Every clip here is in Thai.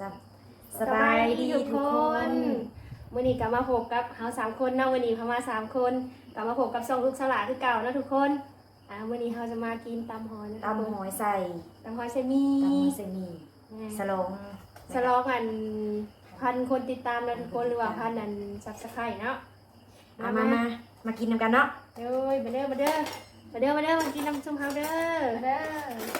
จ้ะสบายดีทุกคนวันนี้กลับมาพบกับเฮาสามคนเนาะวันนี้พามาสามคนกลับมาพบกับซองลูกสลาคือเก่าเนาะทุกคนอ่าวันนี้เราจะมากินตำหอยนะตำหอยใส่ตำหอยเซมีตำหอยใส่หมีสลองสลองอันพันคนติดตามนะทุกคนหรือว่าพันอันซับสไครต์เนาะมามามามากินนำกันเนาะเด้อมาเด้อมาเด้อมาเด้อมาเด้อมากินน้ำซุปเฮาเด้อเด้อ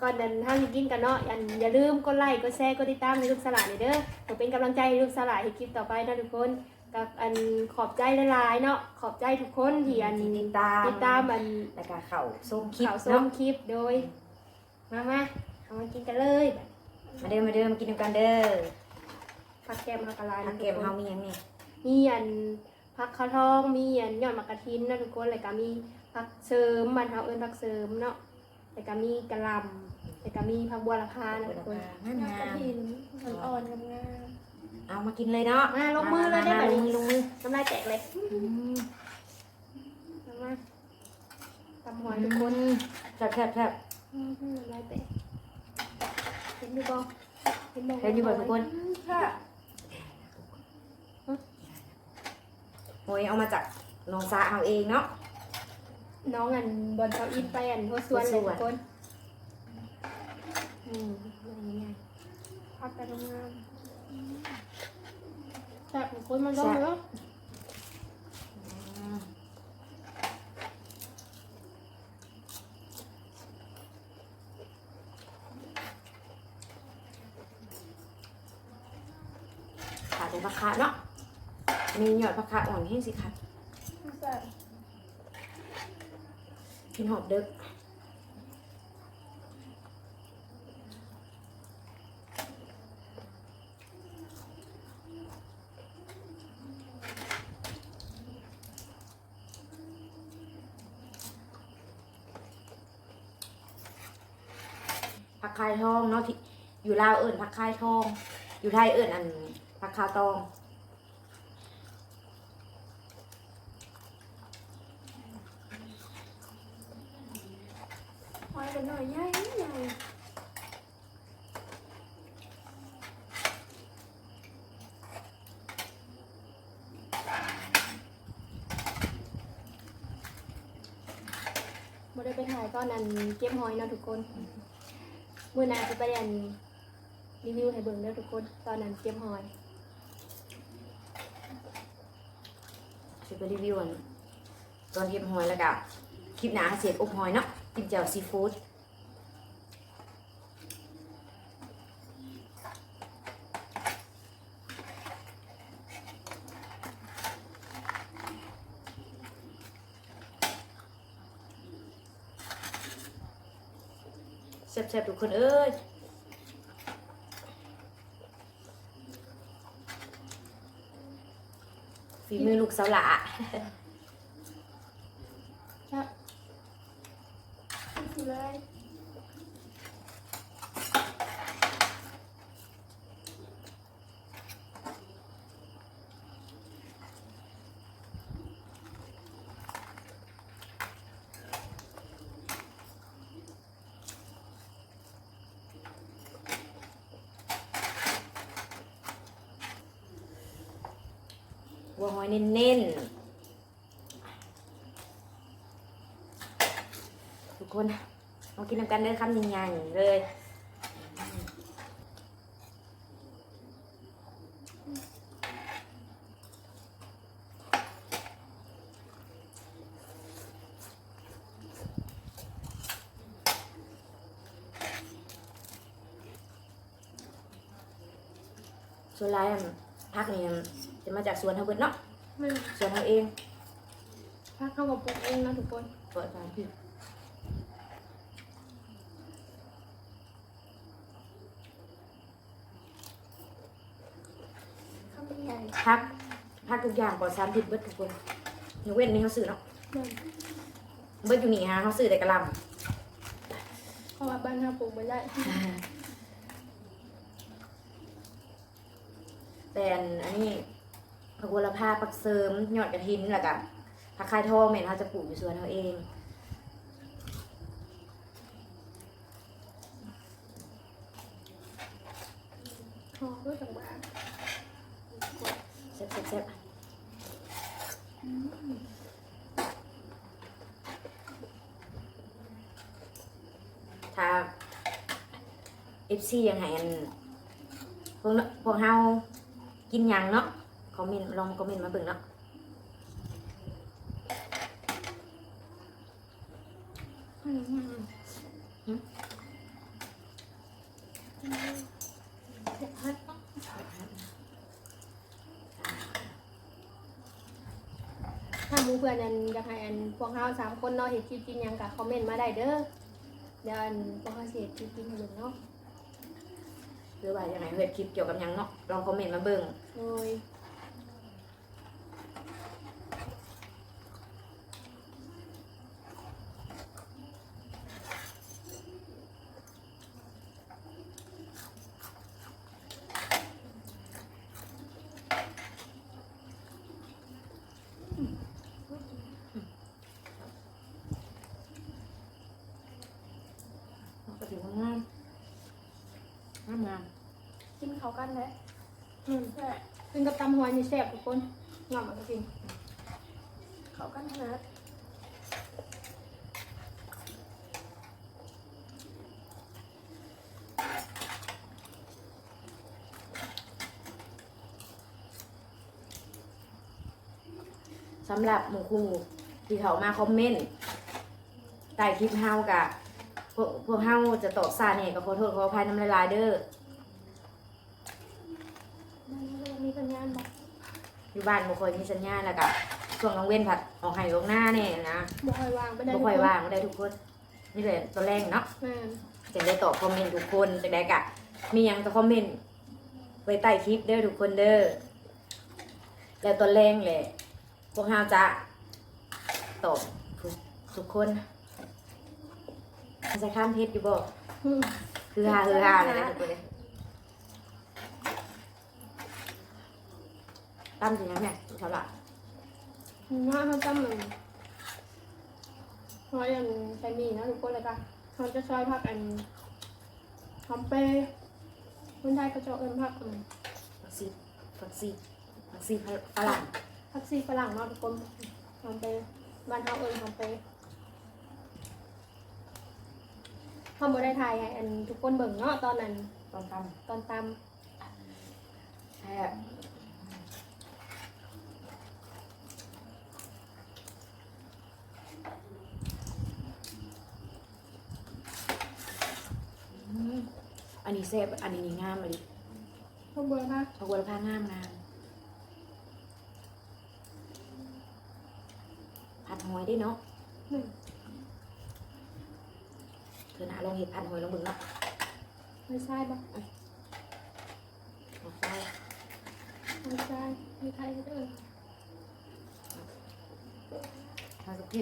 ก่อนนั้นถ้าสิกินกันเนาะอย่าอย่าลืมกดไลค์กดแชร์กดติดตามในลูกสลานี่เด้อเพื่อเป็นกำลังใจให้ลูกสลาให้คลิปต่อไปนะทุกคนกับอันขอบใจหลายๆเนาะขอบใจทุกคนที่อันติดตามติดตามอันแล้วก็เข่าส้มคลิปข่าวส้เนาะมคลิปโดยมามาเอามากินกันเลยมาเด้อมาเด้อมากินนำกันเด้อผักแกมผักกะลาผักเกมเฮามีหยังนี่มีอันผักข้าวทองมีอันยอดมะกระทินนะทุกคนแล้วก็มีผักเสริมบ้านเฮาเอิ้นผักเสริมเนาะ แล้วก็มีกะหล่ำแล้วก็มีผักบัวละพานะทุกคนงามงามอ่อนๆงามเอามากินเลยเนาะมาลงมือเลยได้ไหมลงมือลงมือๆน้ำลายแตกเลยอืมมามาตำหอยทุกคนแซ่บแซ่บแซ่บอืมน้ำลายแตกเห็นดูบ่เห็นบ่เห็นอยู่บ่ทุกคนค่ะโอ้ยเอามาจากน้องซาเอาเองเนาะ น้องอันบอลเทาอินไปอันโพสวนเลยทุกคนอืมอะไรเงี้ยพักแต่ทำงานแซ่บทุกคนมันต้องเนาะอืมขาดแต่ผักคะเนาะมีหยอดผักคะอ่อนให้สิค่ะ แซ่บ กินหอมเด็กผักคายทองเนาะที่อยู่ลาวเอิญผักคายทอง อยู่ไทยเอิญอันผักคาตอง หอยกันหน่อยใหญ่ใหญ่มา ไปถ่ายตอนนั้นเก็บหอยเนาะทุกคนเมื่อหนาจะไปอันรีวิวให้เบิ่งเด้อทุกคนตอนนั้นเก็บหอยจะไปรีวิวอันตอนเก็บหอยแล้วก็คลิปหนาเสียบอบหอยเนาะกินเจ้าซีฟู้ดแซ่บๆทุกคนเอ้ยฝีมือลูกสาวหละครับเลย หัวหอยเน้นๆ ทุกคนมากินน้ำกันเด้อคำใหญ่ๆเลยส่วนลายพักนี่ จะมาจากสวนเฮาเบิดเนาะไม่สวนเฮาเองพักเข้ากับปลูกเองนะทุกคนเปิดฟานพี่ข้าวมันใหญ่พักพักทุกอย่างปลอดสารพิษเบิดทุกคนยกเว้นนี่เขาซื้อเนาะนั่นเบิดอยู่นี่ฮะเขาซื้อแต่กระหลเพราะว่าบ้านเราปลูกไม่ได้ำแต่อันอันนี้ ผักวลภาผักเสริมยอดกระถินแหละกันผักคายทองเมนเขาจะปลูกอยู่สวนเขาเองโอ้โหจังหวะเซ็บเซ็บถ้าเอฟซียังไงพวกพวกเฮากินยังเนาะ คอมเมนต์ลองคอมเมนต์มาเบิ่งเนาะอืมอืมอืมเผ็ดฮัดเนาะถ้าหมูเพื่อนอันอยากให้อันพวกเฮาสามคนเนาะเห็นคลิปกินหยังก็คอมเมนต์มาได้เด้อเดี๋ยวอันพวกเฮาสิเฮ็ดคลิปกินให้เบิ่งเนาะหรือว่ายังไงเฮ็ดคลิปเกี่ยวกับหยังเนาะลองคอมเมนต์มาเบิ่ง โดย ก็ถือว่างาม งามงามกินเขากันแหละอืมแหละกินกับตำหอยนี่แซ่บทุกคนงามมากจริงเขากันขนาดสำหรับหมู่ครูที่เขามาคอมเมนต์ใต้คลิปเฮากะ พวกพวกเฮาจะตอบซาเนี่ยก็ขอโทษขออภัยน้ำลายลายเด้อนั่นก็มีสัญญาณบอกอยู่บ้านบ่ค่อยมีสัญญาณแล้วก็ช่วงน้องเว้นผัดออกไห้ออกหน้าเนี่ยนะบ่ค่อยวางไปได้บ่ค่อยว่างบ่ได้ทุกคนนี่เลยตัวแรกเนาะแม่นจะได้ตอบคอมเมนต์ทุกคนจะได้กะ มีหยังจะคอมเมนต์ไว้ใต้คลิปเด้อทุกคนเด้อแล้วตัวแรงแหละพวกเฮาจะตอบทุกทุกคน มันจะข้ามเพชรอยู่บ่อืมคือฮาคือฮาเลยนะทุกคนเลยตั้มจริงนะเนี่ยสำหรับว่าเขาจำมันเพราะอย่างใช้มีนะทุกคนเลยค่ะเขาจะซอยผักอันหอมเปย์คนไทยเขาจะเอิ้นผักอืมฟักซีฟักซีฟักซีฝรั่งผักซีฝรั่งเนาะทุกคนหอมเปย์บ้านเขาเอิ้นหอมเปย์ เขาบ่ได้ถ่ายให้อันทุกคนเบิ่งเนาะตอนนั้นตอนตั้มตอนตแซ่บอืมอันนี้แซ่บอันนี้นี่งามอันนี้ำข้าวเบื่อค่ะเอาวัวละพางามงามผัดหอยได้เนาะหนึ่งเธอหนา ลองเห็ดผัดหอยลองเบึงเนาะไม่ใช่ปะเอาใส่ไม่ใช่ไม่ใช่ก็เอิ้นทำสักที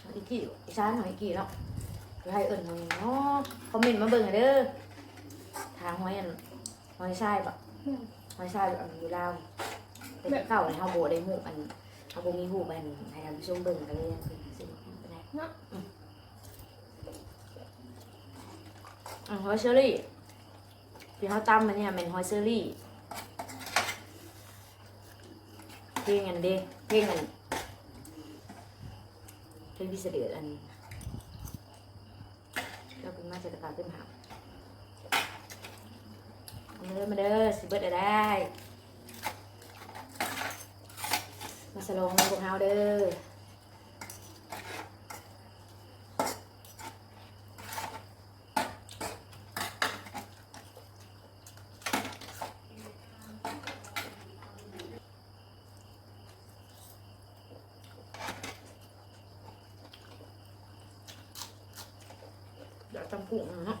เอาอีกกี่อีสานหน่อยอีกกี่เนาะเดี๋ยวให้เอิญหอยเนาะคอมเมนต์มาเบิ่งให้เด้อทางหอยอันหอยทรายปะหนึ่งหอยทรายอันอยู่ลาวแต่เก่าในเฮาโบได้หูอันเฮาโบมีหูอันให้ท่านผู้ชมเบิ่งกันเลยคือสิเป็นไงเนาะ อะ หอยเชอรี่ที่เขาตำมันเนี่ยเป็นหอยเชอรี่เพลงอันเด้เพลงอันเพลงพิเศษอันเราเป็นมาจากตะการเป็นหักมาเด้อมาเด้อสิเบิดได้ มาสลองในพวกเฮาเด้อ เดี๋ยวจำกุ้งเนาะ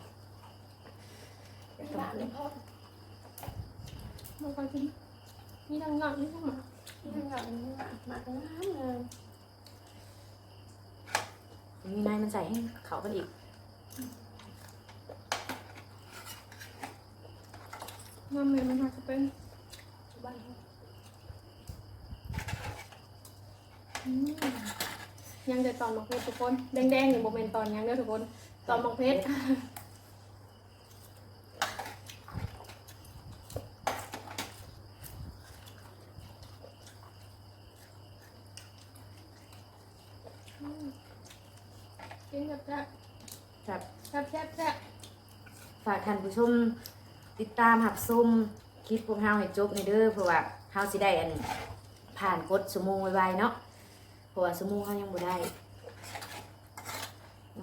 อยวบาทจำเลกุ้ยงพ่อมันก็จะมีทั้งหนักมีทั้งหมามีทั้งหนักมีทั้งหมาหมาทั้งน้ำเลยมีนายมันใส่ให้เขากันอีกน้ำเมนมันอาจจะเป็นบ้านเขาอืมยังแต่ตอนมักเพชรทุกคน แดงๆอยู่โมเมนตอนยังเด้อทุกคน ตอมบังเพชรกินแบบแซ่บคบแซ่บแซ่บแซ่บฝากท่านผู้ชมติดตามหับซุ่มคิดพวกเฮาให้จบในเด้อเพราะว่าเฮาสิได้อันผ่านกดสมูไวๆเนาะเพราะว่าสมูเฮายังบ่ได้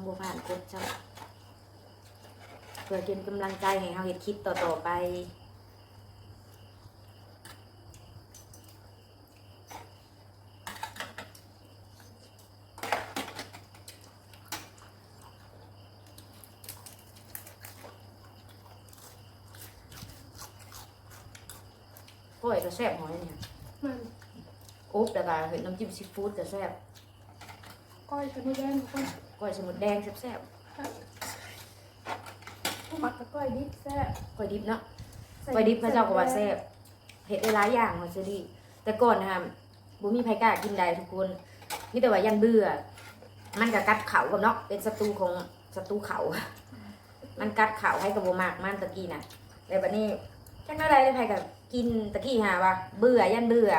บ่ผ่านกดจ้ะเพื่อเป็นกำลังใจให้เฮาเฮ็ดคลิปต่อๆไปก้อยก็แซ่บหอยเนี่ยมันอบแล้วก็เห็นน้ำจิ้มซีฟู้ดก็แซ่บ ก้อยกับมือแดงทุกคนก้อยสมุนแดงแซ่บมักกับก้อยดิบแซ่บๆก้อยดิบเนาะก้อยดิบพระเจ้าก็ว่าแซ่บเห็ดได้หลายอย่างมาซื้อดีแต่ก่อนนะคะบุมีไผกล้ากินได้ทุกคนนี่แต่ว่ายันเบื่อ มันก็กัดเขากับเนาะเป็นศัตรูของศัตรูเขา มันกัดเขาให้กับโบมากมันตะกี้น่ะแล้วบัดนี้จังอะไรได้ไผกับกินตะกี้หาว่าเบื่อยันเบื่อ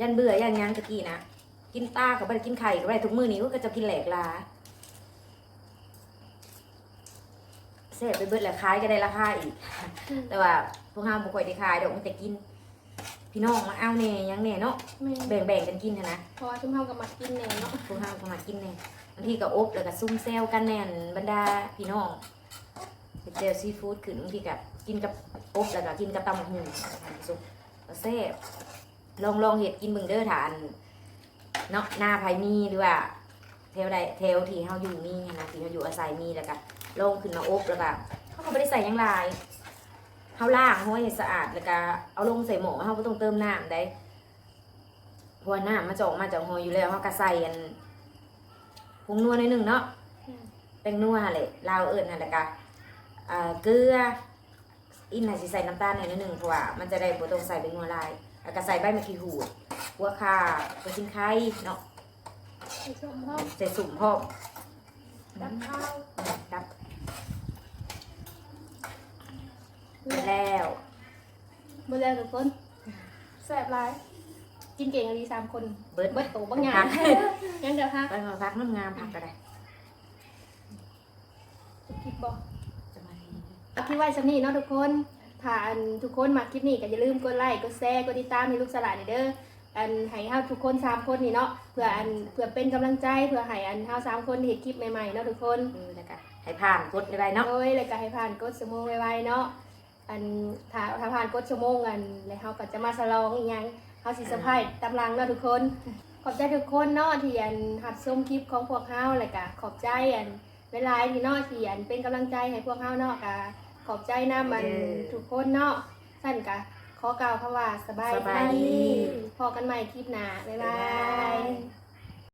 ยันเบื่อยันหยังตะกี้นะ กินตากับไปกินไข่กับไปทุกมื้อนี้ก็จะกินแหลกลาเสร็จไปเบิดแล้วขายก็ได้ราคาอีก แต่ว่าพวกห้ามบุคอยได้ขายดอกมันแต่กิน พี่น้องมาเอาแหน่หยังแหน่เนาะแม่แบ่งๆกันกินหั้นนะเพราะว่าชุ่มเฮากับมักกินแหน่เนาะพวกห้ามก็มากินแหน่บางทีก็อบแล้วก็ซุ่มแซวกันแน่นบรรดาพี่น้องไปเจอซีฟู้ดขึ้นบางทีก็กินกับอบแล้วก็กินกับตำบักหุ่งซุปก็แซ่บลองลองเห็ดกินเบิ่งเด้อฐาน เนาะหน้าไผมีหรือว่าแถวใดแถวที่เฮาอยู่มีหั้นนะที่เฮาอยู่อาศัยมีแล้วก็ลงขึ้นมาอบแล้วก็เขาก็ไม่ได้ใส่หยังหลายเฮาล้างห้อยให้สะอาดแล้วก็เอาลงใส่หม้อเฮาบ่ต้องเติมน้ำได้เพราะว่าน้ำมาจะออกมาจากหอยอยู่แล้วเฮาก็ใส่อันผงนัวหนิดนึงเนาะแป้งนัวหั่นแหละลาวเอิ้นนั่นแหละก็อ่าเกลืออินน่ะสิใส่น้ำตาลหน่อยนิดนึงเพราะว่ามันจะได้บ่ต้องใส่เป็นนัวลาย แล้วก็ใส่ใบมะขีหูดหัวข่ากระชิงไข่เนาะไอ้ส้มพ่อใส่สุ่มพร้อมดับข้าวครับแล้วมือแดงทุกคนแซ่บหลายกินเก่งอันนี้สามคน เบิร์ดเบิดโตบางอย่างพักยังเดี๋ยวฮะไปมาพักน้ำงามพักก็ได้คลิปบอกจะมาเอาคลิปไว้สำนีเนาะทุกคน ถ้าอันทุกคนมาคลิปนี้ก็อย่าลืมกดไลค์กดแชร์กดติดตามให้ลูกสลัดเด้ออันให้เฮาทุกคนสามคนนี่เนาะเพื่ออันเพื่อเป็นกำลังใจเพื่อให้อันเฮาสามคนเห็นคลิปใหม่ๆเนาะทุกคนดูแล้วกันให้ผ่านกดได้เนาะโอ้ยแล้วก็ให้ผ่านกดสมงไวๆเนาะอันถ้าถ้าผ่านกดสมงอันแล้วเฮาก็จะมาสลองอีหยังเฮาสิเซอร์ไพรส์ตำลังเนาะทุกคนขอบใจทุกคนเนาะที่อันหัดชมคลิปของพวกเฮาแล้วก็ขอบใจอันเวลาที่เนาะที่อันเป็นกำลังใจให้พวกเฮาเนาะก็ข อบใจนำมันทุกคนเนาะสั่นก็ขอกล่าวคำว่าสบายสบายดี พอกันใหม่คลิปหน้าบ๊ายบาย